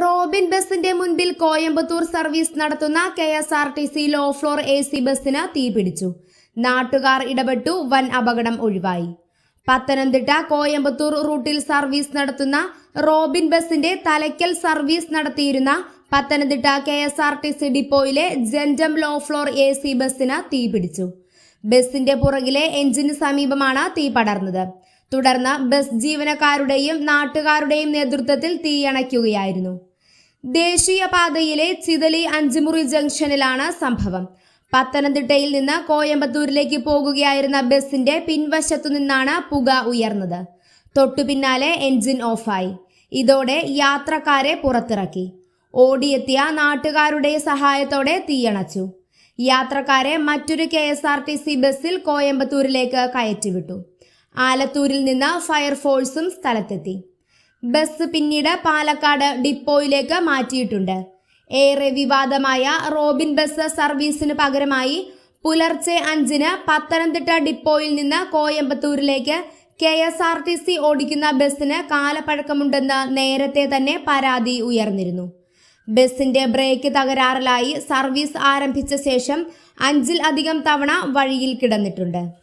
Robin ബസിന്റെ മുൻപിൽ Coimbatore service നടത്തുന്ന K S R T C low floor A C ബസിന് തീപിടിച്ചു നാട്ടുകാർ ഇടപെട്ടു വൻ അപകടം ഒഴിവായി. പത്തനംതിട്ട കോയമ്പത്തൂർ റൂട്ടിൽ സർവീസ് നടത്തുന്ന റോബിൻ ബസിന്റെ തലയ്ക്കൽ സർവീസ് നടത്തിയിരുന്ന Pathanamthitta K S R T C ഡിപ്പോയിലെ ജെൻഡം ലോ ഫ്ലോർ എ സി ബസിന് തീപിടിച്ചു ബസിന്റെ പുറകിലെ എഞ്ചിന് സമീപമാണ് തീ പടർന്നത്. തുടർന്ന് ബസ് ജീവനക്കാരുടെയും നാട്ടുകാരുടെയും നേതൃത്വത്തിൽ തീയണയ്ക്കുകയായിരുന്നു. ദേശീയപാതയിലെ ചിതലി അഞ്ചുമുറി ജംഗ്ഷനിലാണ് സംഭവം. പത്തനംതിട്ടയിൽ നിന്ന് കോയമ്പത്തൂരിലേക്ക് പോകുകയായിരുന്ന ബസിന്റെ പിൻവശത്തു നിന്നാണ് പുക ഉയർന്നത്. തൊട്ടു പിന്നാലെ എൻജിൻ ഓഫായി. ഇതോടെ യാത്രക്കാരെ പുറത്തിറക്കി. ഓടിയെത്തിയ നാട്ടുകാരുടെ സഹായത്തോടെ തീയണച്ചു. യാത്രക്കാരെ മറ്റൊരു കെ ബസ്സിൽ കോയമ്പത്തൂരിലേക്ക് കയറ്റിവിട്ടു. ആലത്തൂരിൽ നിന്ന് ഫയർഫോഴ്സും സ്ഥലത്തെത്തി. ബസ് പിന്നീട് പാലക്കാട് ഡിപ്പോയിലേക്ക് മാറ്റിയിട്ടുണ്ട്. ഏറെ വിവാദമായ റോബിൻ ബസ് സർവീസിന് പകരമായി പുലർച്ചെ അഞ്ചിന് പത്തനംതിട്ട ഡിപ്പോയിൽ നിന്ന് കോയമ്പത്തൂരിലേക്ക് K S R T C ഓടിക്കുന്ന ബസ്സിന് കാലപ്പഴക്കമുണ്ടെന്ന് നേരത്തെ തന്നെ പരാതി ഉയർന്നിരുന്നു. ബസിന്റെ ബ്രേക്ക് തകരാറിലായി സർവീസ് ആരംഭിച്ച ശേഷം അഞ്ചിൽ അധികം തവണ വഴിയിൽ കിടന്നിട്ടുണ്ട്.